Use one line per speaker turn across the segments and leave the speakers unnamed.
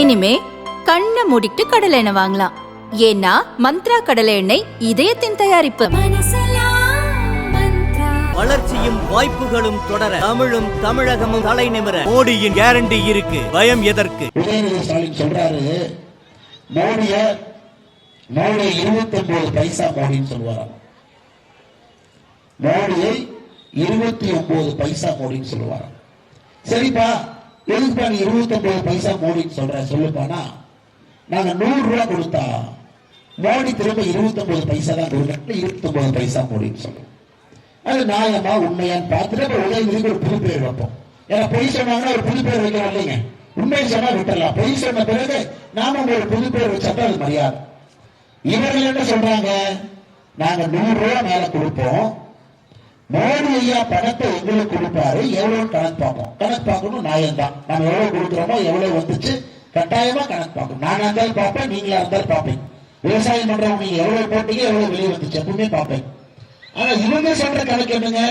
இனிமே கண்ணை மூடிட்டு கடலை எண்ணெய் வாங்கலாம். ஏன்னா மந்த்ரா கடலை எண்ணெய் இதயத்தின் தயாரிப்பு.
வளர்ச்சியும் வாய்ப்புகளும் தொடர தமிழும் தமிழகமும் தலை நிமிர. மோடியின் கேரண்டி இருக்கு. பயம் எதற்கு?
உதயநிதி ஸ்டாலின் சொல்றாரு மோடிய மோடி இருபத்தி ஒன்பது பைசா மோடின்னு சொல்லுவாராம். மோடியை இருபத்தி ஒன்பது பைசா மோடின்னு சொல்லுவாராம். சரிப்பா எதுக்கு நீ இருபத்தி ஒன்பது பைசா மோடின்னு சொல்ற சொல்லுப்பானா நாங்க நூறு ரூபாய் கொடுத்தா மோடி திரும்ப இருபத்தி ஒன்பது பைசா தான் கொடுக்கணும். இருபத்தி ஒன்பது பைசா மோடின்னு சொல்லுவோம் அது நியாயமா உண்மையான்னு பார்த்துட்டு அப்புறம் உதயநிதிக்கு ஒரு புது பேர் வைப்போம். ஏன்னா பொய் சொன்னாங்கன்னா ஒரு புது பேர் வைக்கிறோம் இல்லைங்க உண்மையை சொன்னா விட்டுறலாம். பொய் சொன்ன பிறகு நாம ஒரு புது பேர் வச்சா அது மரியாதை. இவர்கள் என்ன சொல்றாங்க? நாங்க நூறு ரூபாய் மேல கொடுப்போம். மோடி ஐயா பணத்தை எங்களுக்கு கொடுப்பாரு எவ்வளவு கணக்கு பார்ப்போம் கணக்கு பார்க்கணும் நியாயம் தான் நம்ம எவ்வளவு கொடுக்குறோமோ எவ்வளவு வந்துச்சு கட்டாயமா கணக்கு பார்க்கணும். நானா இருந்தாலும் பார்ப்பேன் நீங்களா இருந்தாலும் பார்ப்பேன். விவசாயம் பண்றவங்க நீங்க எவ்வளவு போட்டீங்க எவ்வளவு வெளியே வந்துச்சு எப்பவுமே பார்ப்பேன். ஆனா இவங்க சொல்ற கணக்கு என்னங்க?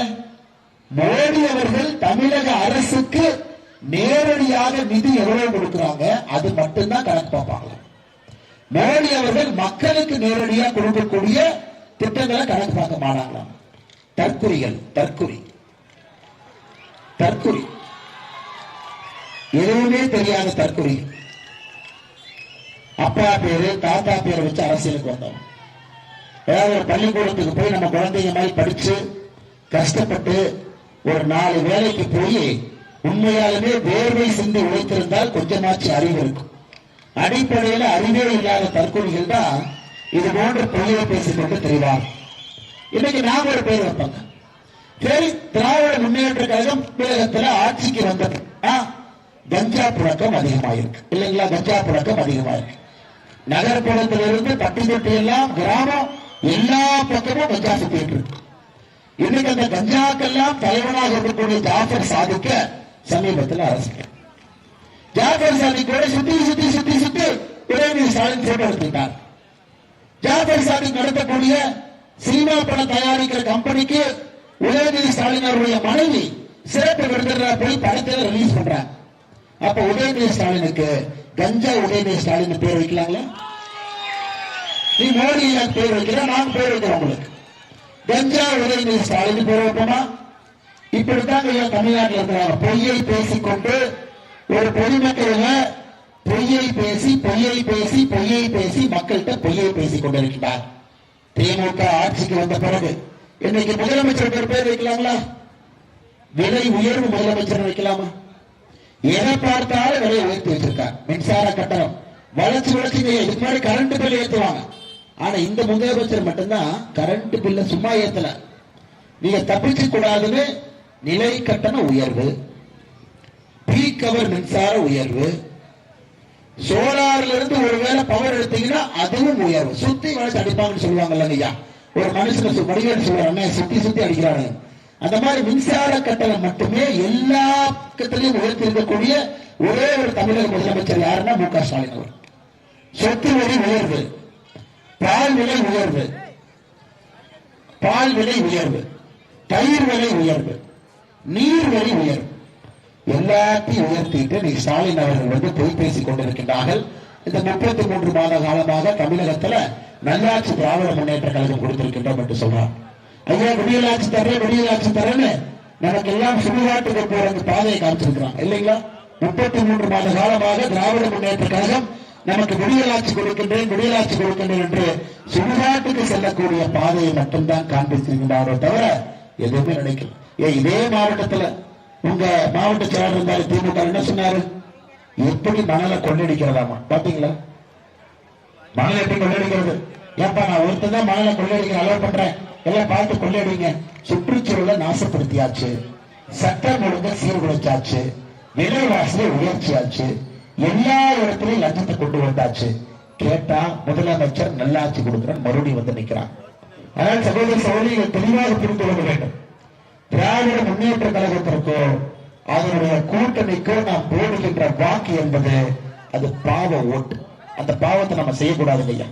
மோடி அவர்கள் தமிழக அரசுக்கு நேரடியாக நிதி எவ்வளவு கொடுக்குறாங்க அது மட்டும்தான் கணக்கு பார்ப்பாங்க. மோடி அவர்கள் மக்களுக்கு நேரடியா கொடுக்கக்கூடிய திட்டங்களை கணக்கு பார்க்க மாட்டாங்களாம். தற்குறிகள் தற்குறி. தற்குறி. எதுவுமே தெரியாத தற்குறி. அப்பா பேரு தாத்தா பேரை வச்சு அரசியலுக்கு வந்தோம். ஏதாவது ஒரு பள்ளிக்கூடத்துக்கு போய் நம்ம குழந்தைங்க மாதிரி படிச்சு கஷ்டப்பட்டு ஒரு நாலு வேலைக்கு போய் உண்மையாலுமே வேர்வை சிந்தி உழைத்திருந்தால் கொஞ்சமாச்சு அறிவு இருக்கும். அடிப்படையில் அறிவே இல்லாத தற்கொலைகள் தான் இது போன்ற பொய்யை பேசிக்கொண்டு தெரிவார்கள். இன்னைக்கு நாம ஒரு பேர் வைப்பாங்க. சரி திராவிட முன்னேற்ற கழகம் தமிழகத்துல ஆட்சிக்கு வந்தது. கஞ்சா புழக்கம் அதிகமாயிருக்கு. இல்லைங்களா கஞ்சா புழக்கம் அதிகமாயிருக்கு. நகர்ப்புறத்திலிருந்து பட்டி தொட்டி எல்லாம் கிராமம் எல்லா பக்கமும் கஞ்சா சுத்திட்டு இருக்கு. இன்னைக்கு அந்த கஞ்சாக்கெல்லாம் தலைவனாக இருக்கக்கூடிய ஜாஃபர் சாதிக்க சமீபத்தில் அரசு. ஜாஃபர் சாதிக்கோட சுத்தி சுத்தி சுத்தி சுத்தி உதயநிதி ஸ்டாலின் போட்டோ எடுத்துட்டார் ஜாஃபர் சாதிக் நடத்தக்கூடிய சினிமா படம் தயாரிக்கிற கம்பெனிக்கு உதயநிதி ஸ்டாலின் அவருடைய மனைவி சிறப்பு விருந்தினராக போய் படத்தை ரிலீஸ் பண்றாங்க. அப்ப உதயநிதி ஸ்டாலினுக்கு கஞ்சா உதயநிதி ஸ்டாலின் பேர் வைக்கலாங்களா? நீ மோடி பேர் வைக்கிற நான் பேர் வைக்கிறேன் உங்களுக்கு. கஞ்சா உதயநிதி ஸ்டாலின் பேர் வைப்போமா? இப்படித்தான் ஐயா தமிழ்நாட்டில் இருக்கிறாங்க. பொய்யை பேசிக்கொண்டு ஒரு பொதுமக்கள பொய்யை பேசி பொய்யை பேசி பொய்யை பேசி மக்கள்கிட்ட பொய்யை பேசிக் கொண்டிருக்கிறார் திமுக ஆட்சிக்கு வந்த பிறகு இன்னைக்கு முதலமைச்சர் பேர் பேர் வைக்கலாங்களா? விலை உயர்வு முதலமைச்சர் வைக்கலாமா? எதை பார்த்தாலும் விலையை உயர்த்தி வச்சிருக்காங்க மின்சார கட்டணம். வளர்ச்சி வளர்ச்சி இதுக்கு முன்னாடி கரண்ட் பில் ஏற்றுவாங்க ஆனா இந்த முதலமைச்சர் மட்டும்தான் கரண்ட் பில்ல சும்மா ஏத்தல. நீங்க தப்பிச்சு கூடாதுன்னு நிலை கட்டண உயர்வு பீக் கவர் மின்சார உயர்வு சோலார்ல இருந்து ஒருவேளை பவர் எடுத்தீங்கன்னா அதுவும் உயர்வு சுத்தி வளைச்சு அடிப்பாங்கன்னு சொல்லுவாங்கல்ல ஐயா. ஒரு மனுஷனை வடிவேல் சொல்லுவாங்க சுத்தி சுத்தி அடிக்கிறாங்க அந்த மாதிரி மின்சார கட்டணம் மட்டுமே எல்லா பக்கத்திலையும் உயர்த்தி இருக்கக்கூடிய ஒரே ஒரு தமிழக முதலமைச்சர் யாருன்னா மு க ஸ்டாலின் அவர் சொத்து வரி உயர்வு. பால் விலை உயர்வு. பால் விலை உயர்வு. தயிர் விலை உயர்வு. நீர் விலை உயர்வு. எல்லாத்தையும் உயர்த்திட்டு நீ ஸ்டாலின் அவர்கள் வந்து பொய் பேசிக் கொண்டிருக்கின்றார்கள். இந்த முப்பத்தி மூன்று மாத காலமாக தமிழகத்துல நல்லாட்சி திராவிட முன்னேற்ற கழகம் கொடுத்திருக்கின்றோம் என்று சொல்றார். ஐயா விடியலாட்சி தரேன் விடியலாட்சி தரேன்னு நமக்கு எல்லாம் சுடுகாட்டுக்கு போற பாதையை காமிச்சிருக்கிறான். இல்லைங்களா? முப்பத்தி மூன்று மாத காலமாக திராவிட முன்னேற்ற கழகம் நமக்கு விடியலாட்சி கொடுக்கின்றேன் விடியலாட்சி கொடுக்கின்றேன் என்று சுடுகாட்டுக்கு செல்லக்கூடிய பாதையை மட்டும்தான் காண்பித்திருக்கின்றாரோ தவிர எதுவுமே நினைக்கல. ஏன் இதே மாவட்டத்துல உங்க மாவட்ட செயலாளர் இருந்தாரு திமுக என்ன சொன்னாரு? எப்படி மணலை கொள்ளடிக்கிறதாமா பாத்தீங்களா? மணலை எப்படி கொள்ளடிக்கிறது? ஏப்பா நான் ஒருத்தர் தான் மணலை கொள்ளடிக்கிற அலோவ் பண்றேன். எல்லாம் பார்த்து கொள்ளடிங்க. சுற்றுச்சூழலை நாசப்படுத்தியாச்சு. சட்டம் ஒழுங்க சீர்குலைச்சாச்சு. விலைவாசியை உயர்ச்சியாச்சு எல்லா இடத்துலயும் லஞ்சத்தை கொண்டு வந்தாச்சு. கேட்டா முதலமைச்சர் நல்லாட்சி கொடுக்கிறேன் மறுபடியும் வந்து நிக்கிறான் அதனால சகோதர சகோதரிகள் தெளிவாக புரிந்து கொள்ள வேண்டும். திராவிட முன்னேற்ற கழகத்திற்கோ அதனுடைய கூட்டணிக்கோ நாம் போடுகின்ற வாக்கு என்பது அது பாவ ஓட்டு. அந்த பாவத்தை நம்ம செய்யக்கூடாது ஐயா